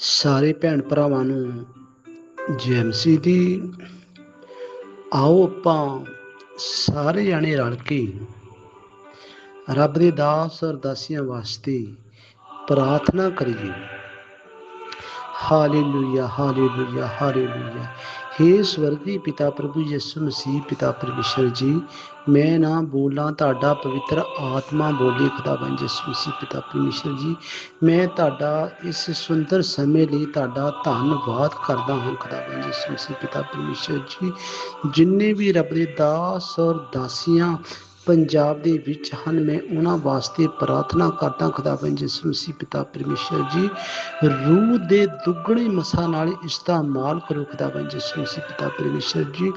ਸਾਰੇ ਭੈਣ ਭਰਾਵਾਂ ਨੂੰ ਜੀਐਮਸੀ ਦੀ, ਆਓ ਆਪਾਂ ਸਾਰੇ ਜਾਣੇ ਰਲ ਕੇ ਰੱਬ ਦੇ ਦਾਸ ਅਰਦਾਸੀਆਂ ਵਾਸਤੇ ਪ੍ਰਾਰਥਨਾ ਕਰੀਏ। ਹਾਲੇਲੂਇਆ ਹਾਲੇਲੂਇਆ ਹਾਲੇਲੂਇਆ हे ਸਵਰਗੀ ਪਿਤਾ ਪ੍ਰਭੂ ਯਿਸੂ ਮਸੀਹ, ਪਿਤਾ ਪਰਮੇਸ਼ਰ ਜੀ, ਮੈਂ ਨਾ ਬੋਲਾਂ, ਤੁਹਾਡਾ ਪਵਿੱਤਰ ਆਤਮਾ ਬੋਲੇ ਖੁਦਾਵੰ ਯਿਸੂ ਮਸੀਹ, ਪਿਤਾ ਪਰਮੇਸ਼ਰ ਜੀ। ਮੈਂ ਤੁਹਾਡਾ ਇਸ ਸੁੰਦਰ ਸਮੇਂ ਲਈ ਤੁਹਾਡਾ ਧੰਨਵਾਦ ਕਰਦਾ ਹਾਂ ਖੁਦਾਵੰ ਯਿਸੂ ਮਸੀਹ, ਪਿਤਾ ਪਰਮੇਸ਼ਰ ਜੀ। ਜਿੰਨੇ ਵੀ ਰੱਬ ਦੇ ਦਾਸ ਔਰ ਦਾਸੀਆਂ ਪੰਜਾਬ ਦੇ ਵਿੱਚ ਹਨ। ਮੈਂ ਉਹਨਾਂ ਵਾਸਤੇ ਪ੍ਰਾਰਥਨਾ ਕਰਦਾ ਖੁਦਾਵੰ ਯਿਸੂ ਮਸੀਹ ਪਿਤਾ ਪਰਮੇਸ਼ਰ ਜੀ, ਰੂਹ ਦੇ ਦੁੱਗਣੇ ਮਸਾ ਨਾਲ ਇਸਤੇਮਾਲ ਕਰੋ। ਖੁਦਾਵੰ ਯਿਸੂ ਮਸੀਹ ਪਿਤਾ ਪਰਮੇਸ਼ਰ ਜੀ,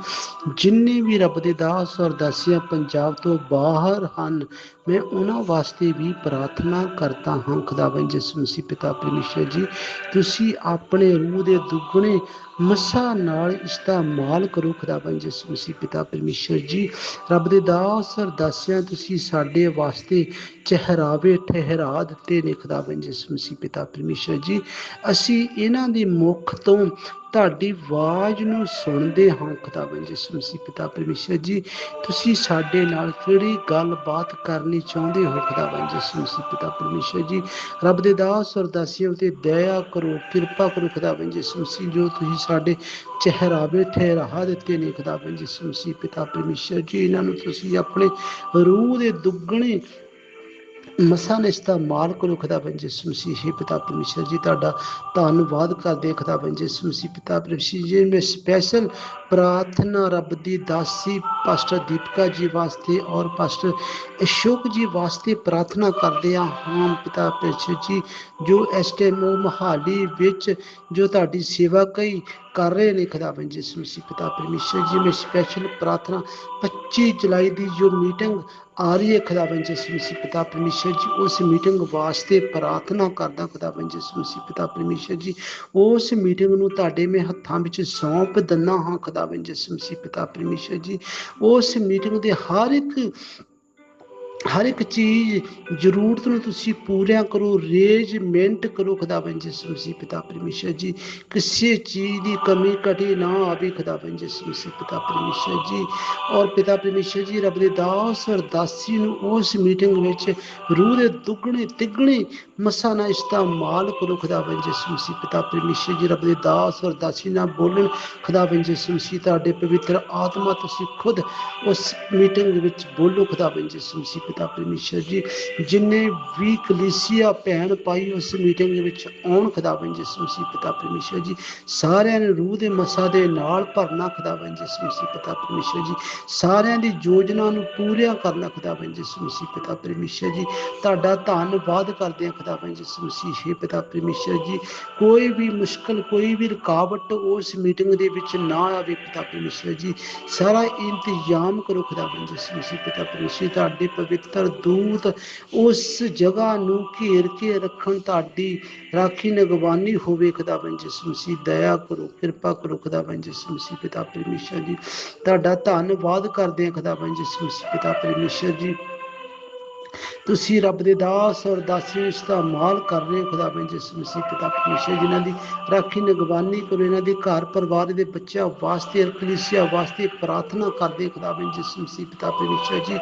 ਜਿੰਨੇ ਵੀ ਰੱਬ ਦੇ ਦਾਸ ਔਰ ਦਾਸੀਆਂ ਪੰਜਾਬ ਤੋਂ ਬਾਹਰ ਹਨ ਮੈਂ ਉਹਨਾਂ ਵਾਸਤੇ ਵੀ ਪ੍ਰਾਰਥਨਾ ਕਰਦਾ ਹਾਂ ਖੁਦਾਵੰ ਯਿਸੂ ਮਸੀਹ, ਪਿਤਾ ਪਰਮੇਸ਼ਰ ਜੀ, ਤੁਸੀਂ ਆਪਣੇ ਰੂਹ ਦੇ ਦੁੱਗਣੇ ਮਸਾ ਨਾਲ ਇਸ ਦਾ ਮਾਲ ਕਰੋ ਖੁਦਾਵੰ ਯਿਸੂ ਮਸੀਹ, ਪਿਤਾ ਪਰਮੇਸ਼ਰ ਜੀ। ਰੱਬ ਦੇ ਦਾਸ ਔਰ ਤੁਸੀਂ ਸਾਡੇ ਵਾਸਤੇ ਚਿਹਰਾਵੇ, ਠਹਿਰਾ ਦਿੱਤੇ ਨੇ ਖੁਦਾਵੰ ਯਿਸੂ ਮਸੀਹ, ਪਿਤਾ ਪਰਮੇਸ਼ਰ ਜੀ। ਅਸੀਂ ਇਹਨਾਂ ਦੇ ਮੁਖ ਤੋਂ ਤੁਹਾਡੀ ਆਵਾਜ਼ ਨੂੰ ਸੁਣਦੇ ਹਾਂ ਖੁਦਾਵੰ ਯਿਸੂ ਮਸੀਹ, ਪਿਤਾ ਪਰਮੇਸ਼ਰ ਜੀ। ਤੁਸੀਂ ਸਾਡੇ ਨਾਲ ਕਿਹੜੀ ਗੱਲਬਾਤ ਕਰਨੀ ਚਾਹੁੰਦੇ ਹੋ ਖੁਦਾਵੰ ਯਿਸੂ ਮਸੀਹ, ਪਿਤਾ ਪਰਮੇਸ਼ਰ ਜੀ? ਰੱਬ ਦੇ ਦਾਸ ਔਰ ਤੇ ਦਇਆ ਕਰੋ, ਕਿਰਪਾ ਕਰੋ ਖੁਦਾਵੰ ਯਿਸੂ ਮਸੀਹ, ਜੋ ਤੁਸੀਂ ਸਾਡੇ ਚਿਹਰਾਵੇ ਠਹਿਰਾ ਦਿੱਤੇ ਨੇ ਖੁਦਾਵੰ ਯਿਸੂ ਮਸੀਹ, ਪਿਤਾ ਪਰਮੇਸ਼ਰ ਜੀ। ਇਹਨਾਂ ਨੂੰ ਤੁਸੀਂ ਆਪਣੇ ਰੂਹ ਦੇ ਦੁੱਗਣੇ ਮਸਾਂ ਨੇ ਇਸ ਦਾ ਮਾਲ ਕਰੋ ਖੁਦਾਵੰ ਯਿਸੂ ਮਸੀਹ, ਹੀ ਪਿਤਾ ਪਰਮੇਸ਼ਰ ਜੀ, ਤੁਹਾਡਾ ਧੰਨਵਾਦ ਕਰਦੇ ਹਾਂ ਖੁਦਾਵੰ ਯਿਸੂ ਮਸੀਹ, ਪਿਤਾ ਪਰਮੇਸ਼ਰ ਜੀ ਮੈਂ ਸਪੈਸ਼ਲ ਪ੍ਰਾਰਥਨਾ ਰੱਬ ਦੀ ਦਾਸੀ ਪਾਸਟਰ ਦੀਪਕਾ ਜੀ ਵਾਸਤੇ ਔਰ ਪਾਸਟਰ ਅਸ਼ੋਕ ਜੀ ਵਾਸਤੇ ਪ੍ਰਾਰਥਨਾ ਕਰਦੇ ਹਾਂ। ਹਾਂ ਪਿਤਾ ਪਰਮੇਸ਼ਰ ਜੀ, ਜੋ ਇਸ ਟਾਈਮ ਉਹ ਮਹਾਲੀ ਵਿੱਚ ਜੋ ਤੁਹਾਡੀ ਸੇਵਾ ਕਈ ਕਰ ਰਹੇ ਨੇ ਖੁਦਾਵੰ ਨੂੰ ਮਸੀਹ ਪਿਤਾ ਪਰਮੇਸ਼ਰ ਜੀ, ਮੈਂ ਸਪੈਸ਼ਲ ਪ੍ਰਾਰਥਨਾ 25 ਜੁਲਾਈ ਦੀ ਜੋ ਮੀਟਿੰਗ ਆ ਰਹੀ ਹੈ ਖੁਦਾਵੰ ਯਿਸੂ ਮਸੀਹ ਪਿਤਾ ਪਰਮੇਸ਼ਰ ਜੀ, ਉਸ ਮੀਟਿੰਗ ਵਾਸਤੇ ਪ੍ਰਾਰਥਨਾ ਕਰਦਾ ਖੁਦਾਵੰ ਨੂੰ ਮਸੀਹ ਪਿਤਾ ਪਰਮੇਸ਼ਰ ਜੀ, ਉਸ ਮੀਟਿੰਗ ਨੂੰ ਤੁਹਾਡੇ ਮੈਂ ਹੱਥਾਂ ਵਿੱਚ ਸੌਂਪ ਦਿੰਦਾ ਹਾਂ ਖੁਦਾਵੰ ਯਿਸੂ ਮਸੀਹ ਪਿਤਾ ਪਰਮੇਸ਼ਰ ਜੀ। ਉਸ ਮੀਟਿੰਗ ਦੇ ਹਰ ਇੱਕ ਹਰ ਇੱਕ ਚੀਜ਼ ਜ਼ਰੂਰਤ ਨੂੰ ਤੁਸੀਂ ਪੂਰਿਆ ਕਰੋ ਅਰੇਂਜਮੈਂਟ ਕਰੋ ਖੁਦਾਵੰ ਯਿਸੂ ਮਸੀਹ, ਪਿਤਾ ਪਰਮੇਸ਼ਰ ਜੀ। ਕਿਸੇ ਚੀਜ਼ ਦੀ ਕਮੀ ਘਟੀ ਨਾ ਆਵੇ ਖੁਦਾਵੰ ਯਿਸੂ ਮਸੀਹ, ਪਿਤਾ ਪਰਮੇਸ਼ਰ ਜੀ। ਔਰ ਪਿਤਾ ਪਰਮੇਸ਼ਰ ਜੀ, ਰੱਬ ਦੇ ਦਾਸ ਔਰ ਦਾਸੀ ਨੂੰ ਉਸ ਮੀਟਿੰਗ ਵਿੱਚ ਰੂਹ ਦੇ ਦੁੱਗਣੇ, ਤਿੱਗਣੇ ਮਸਾ ਨਾਲ ਇਸਤੇਮਾਲ ਕਰੋ ਖੁਦਾਵੰ ਯਿਸੂ ਮਸੀਹ, ਪਿਤਾ ਪਰਮੇਸ਼ਰ ਜੀ। ਰੱਬ ਦੇ ਦਾਸ ਔਰ ਦਾਸੀ ਨਾਲ ਬੋਲਣ ਖੁਦਾਵੰ ਯਿਸੂ ਮਸੀਹ, ਤੁਹਾਡੇ ਪਵਿੱਤਰ ਆਤਮਾ ਤੁਸੀਂ ਖੁਦ ਉਸ ਮੀਟਿੰਗ ਵਿੱਚ ਬੋਲੋ ਖੁਦਾਵੰ ਯਿਸੂ ਮਸੀਹ ਪਿਤਾ ਪਰਮੇਸ਼ਰ ਜੀ, ਜਿੰਨੇ ਵੀ ਕਲੀਸਿਆ ਭੈਣ ਪਾਈ ਉਸ ਮੀਟਿੰਗ ਵਿੱਚ ਆਉਣ ਖੁਦਾਵੰ ਯਿਸੂ ਮਸੀਹ ਪਿਤਾ ਪਰਮੇਸ਼ਰ ਜੀ, ਸਾਰਿਆਂ ਨੂੰ ਰੂਹ ਦੇ ਮਸਾ ਦੇ ਨਾਲ ਭਰਨਾ ਖੁਦਾਵੰ ਯਿਸੂ ਮਸੀਹ ਪਿਤਾ ਪਰਮੇਸ਼ਰ ਜੀ, ਸਾਰਿਆਂ ਦੀ ਯੋਜਨਾ ਨੂੰ ਪੂਰਿਆ ਕਰਨਾ ਖੁਦਾਵੰ ਯਿਸੂ ਮਸੀਹ ਪਿਤਾ ਪਰਮੇਸ਼ਰ ਜੀ, ਤੁਹਾਡਾ ਧੰਨਵਾਦ ਕਰਦੇ ਹਾਂ ਖੁਦਾਵੰ ਯਿਸੂ ਮਸੀਹ ਹੈ ਪਿਤਾ ਪਰਮੇਸ਼ਰ ਜੀ, ਕੋਈ ਵੀ ਮੁਸ਼ਕਲ, ਕੋਈ ਵੀ ਰੁਕਾਵਟ ਉਸ ਮੀਟਿੰਗ ਦੇ ਵਿੱਚ ਨਾ ਆਵੇ ਪਿਤਾ ਪਰਮੇਸ਼ਰ ਜੀ, ਸਾਰਾ ਇੰਤਜ਼ਾਮ ਕਰੋ ਖੁਦਾਵੰ ਯਿਸੂ ਮਸੀਹ ਪਿਤਾ ਪਰਮੇਸ਼ਰ ਤੁਹਾਡੇ ਪਵਿੱਤਰ ਦੂਤ, ਉਸ ਜਗ੍ਹਾ ਨੂੰ ਘੇਰ ਕੇ ਰੱਖਣ ਤੁਹਾਡੀ ਰਾਖੀ ਨਿਗਵਾਨੀ ਹੋਵੇ ਖੁਦਾਵੰ ਯਿਸੂ ਮਸੀਹ, ਦਇਆ ਕਰੋ, ਕਿਰਪਾ ਕਰੋ ਖੁਦਾਵੰ ਯਿਸੂ ਮਸੀਹ, ਪਿਤਾ ਪਰਮੇਸ਼ਰ ਜੀ। ਤੁਹਾਡਾ ਧੰਨਵਾਦ ਕਰਦੇ ਹਾਂ ਖੁਦਾਵੰ ਯਿਸੂ ਮਸੀਹ, ਪਿਤਾ ਪਰਮੇਸ਼ਰ ਜੀ। ਤੁਸੀਂ ਰੱਬ ਦੇ ਦਾਸ ਔਰ ਦਾਸੀ ਦਾ ਮਾਲ ਕਰ ਰਹੇ ਹੋ ਖੁਦਾਵੰ ਯਿਸੂ ਮਸੀਹ ਪਿਤਾ ਪਰਮੇਸ਼ਰ ਜਿਨ੍ਹਾਂ ਦੀ ਰਾਖੀ ਨਿਗਵਾਨੀ ਕਰੋ, ਇਹਨਾਂ ਦੇ ਘਰ ਪਰਿਵਾਰ ਦੇ ਬੱਚਿਆਂ ਵਾਸਤੇ, ਕਲੀਸਿਆ ਵਾਸਤੇ ਪ੍ਰਾਰਥਨਾ ਕਰਦੇ ਖੁਦਾਵੰ ਯਿਸੂ ਮਸੀਹ ਪਿਤਾ ਪਰਮੇਸ਼ਰ ਜੀ।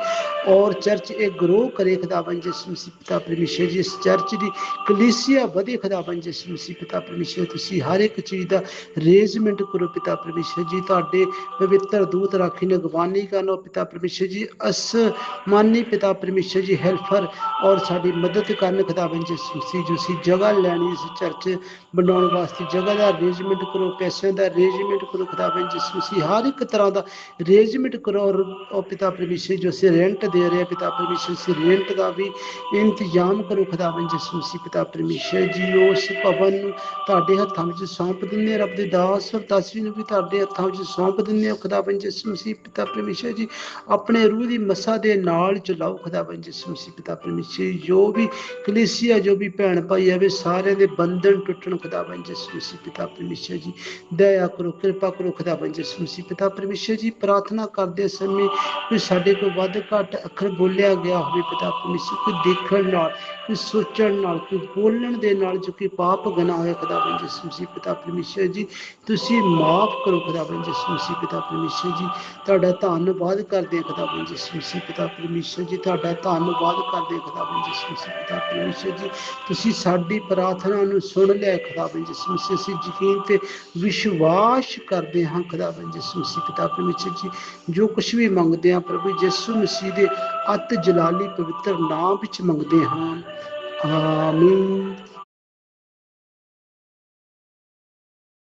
ਔਰ ਚਰਚ ਇਹ ਗਰੋ ਕਰੇ ਖੁਦਾਵੰ ਯਿਸੂ ਮਸੀਹ ਪਿਤਾ ਪਰਮੇਸ਼ਰ ਜੀ। ਇਸ ਚਰਚ ਦੀ ਕਲੀਸਿਆ ਵਧੇ ਖੁਦਾਵੰ ਯਿਸੂ ਮਸੀਹ ਪਿਤਾ ਪਰਮੇਸ਼ਰ, ਤੁਸੀਂ ਹਰ ਇੱਕ ਚੀਜ਼ ਦਾ ਅਰੇਂਜਮੈਂਟ ਕਰੋ ਪਿਤਾ ਪਰਮੇਸ਼ਰ ਜੀ। ਤੁਹਾਡੇ ਪਵਿੱਤਰ ਦੂਤ, ਰਾਖੀ ਨਿਗਵਾਨੀ ਕਰਨ ਪਿਤਾ ਪਰਮੇਸ਼ਰ ਜੀ। ਅਸਮਾਨੀ ਪਿਤਾ ਪਰਮੇਸ਼ਰ ਜੀ ਹੈਲਪਰ ਔਰ ਸਾਡੀ ਮਦਦ ਕਰਨ ਖੁਦਾਵੰ ਯਿਸੂ ਮਸੀਹ ਜੀ ਸੀ ਜਗ੍ਹਾ ਲੈਣੀ ਇਸ ਚਰਚ ਬਣਾਉਣ ਵਾਸਤੇ, ਜਗ੍ਹਾ ਦਾ ਅਰੇਂਜਮੈਂਟ ਕਰੋ, ਪੈਸਿਆਂ ਦਾ ਅਰੇਂਜਮੈਂਟ ਕਰੋ ਖੁਦਾਵੰ ਯਿਸੂ ਮਸੀਹ ਹਰ ਇੱਕ ਤਰ੍ਹਾਂ ਦਾ ਅਰੇਂਜਮੈਂਟ ਕਰੋ ਔਰ ਪਿਤਾ ਪਰਮੇਸ਼ਰ ਜੋ ਸੇ ਰੈਂਟ ਦੇ ਰਿਹਾ ਪਿਤਾ ਪਰਮੇਸ਼ਰ ਸੇ ਰੈਂਟ ਦਾ ਵੀ ਇੰਤਜ਼ਾਮ ਕਰੋ ਖੁਦਾਵੰ ਯਿਸੂ ਮਸੀਹ ਪਿਤਾ ਪਰਮੇਸ਼ਰ ਜੀ ਉਸ ਭਵਨ ਨੂੰ ਤੁਹਾਡੇ ਹੱਥਾਂ ਵਿੱਚ ਸੌਂਪ ਦਿੰਦੇ ਹਾਂ। ਰੱਬ ਦੇ ਦਾਸ ਔਰ ਦਾਸੀ ਨੂੰ ਵੀ ਤੁਹਾਡੇ ਹੱਥਾਂ ਵਿੱਚ ਸੌਂਪ ਦਿੰਦੇ ਹਾਂ ਖੁਦਾਵੰ ਯਿਸੂ ਮਸੀਹ ਪਿਤਾ ਪਰਮੇਸ਼ਰ ਜੀ, ਆਪਣੇ ਰੂਹ ਦੀ ਮਸਾ ਦੇ ਨਾਲ ਚਲਾਓ ਖੁਦਾਵੰ ਯਿਸੂ ਮਸੀਹ ਪਿਤਾ ਪਰਮੇਸ਼ਰ ਜੋ ਵੀ ਕਲੀਸਿਆ, ਜੋ ਵੀ ਭੈਣ ਭਾਈ ਆਵੇ ਸਾਰਿਆਂ ਦੇ ਬੰਧਨ ਟੁੱਟਣ ਖੁਦਾਵੰ ਯਿਸੂ ਮਸੀਹ, ਪਿਤਾ ਪਰਮੇਸ਼ਰ ਜੀ। ਦਇਆ ਕਰੋ, ਕਿਰਪਾ ਕਰੋ ਖੁਦਾਵੰ ਯਿਸੂ ਮਸੀਹ, ਪਿਤਾ ਪਰਮੇਸ਼ਰ ਜੀ, ਪ੍ਰਾਰਥਨਾ ਕਰਦੇ ਸਮੇਂ ਕੋਈ ਸਾਡੇ ਕੋਲ ਵੱਧ ਘੱਟ ਅੱਖਰ ਬੋਲਿਆ ਗਿਆ ਹੋਵੇ, ਪਿਤਾ ਪਰਮੇਸ਼ਰ, ਕੋਈ ਦੇਖਣ ਨਾਲ ਕੋਈ ਸੋਚਣ ਨਾਲ ਕੋਈ ਬੋਲਣ ਦੇ ਨਾਲ ਜੋ ਕਿ ਪਾਪ ਗਨਾ ਹੋਇਆ ਖੁਦਾਵੰਦ ਯਿਸੂ ਮਸੀਹ ਪਿਤਾ ਪਰਮੇਸ਼ਰ ਜੀ, ਤੁਸੀਂ ਮਾਫ ਕਰੋ ਖੁਦਾਵੰਦ ਯਿਸੂ ਮਸੀਹ ਪਿਤਾ ਪਰਮੇਸ਼ਰ ਜੀ। ਤੁਹਾਡਾ ਧੰਨਵਾਦ ਕਰਦੇ ਹਾਂ ਖੁਦਾਵੰਦ ਯਿਸੂ ਮਸੀਹ ਪਿਤਾ ਪਰਮੇਸ਼ਰ ਜੀ। ਤੁਹਾਡਾ ਧੰਨਵਾਦ ਕਰਦੇ ਹਾਂ ਖੁਦਾਵੰਦ ਯਿਸੂ ਮਸੀਹ ਪਿਤਾ ਪਰਮੇਸ਼ਰ ਜੀ। ਤੁਸੀਂ ਸਾਡੀ ਪ੍ਰਾਰਥਨਾ ਨੂੰ ਸੁਣ ਲਿਆ ਖੁਦਾਵੰਦ ਯਿਸੂ ਮਸੀਹ ਅਸੀਂ ਯਕੀਨ ਤੇ ਵਿਸ਼ਵਾਸ ਕਰਦੇ ਹਾਂ ਖੁਦਾਵੰਦ ਯਿਸੂ ਮਸੀਹ ਪਿਤਾ ਪਰਮੇਸ਼ਰ ਜੀ। ਜੋ ਕੁਝ ਵੀ ਮੰਗਦੇ ਹਾਂ ਪ੍ਰਭੂ ਯਿਸੂ ਮਸੀਹ ਦੇ ਅਤ ਜਲਾਲੀ ਪਵਿੱਤਰ ਨਾਮ ਵਿੱਚ ਮੰਗਦੇ ਹਾਂ। Amen.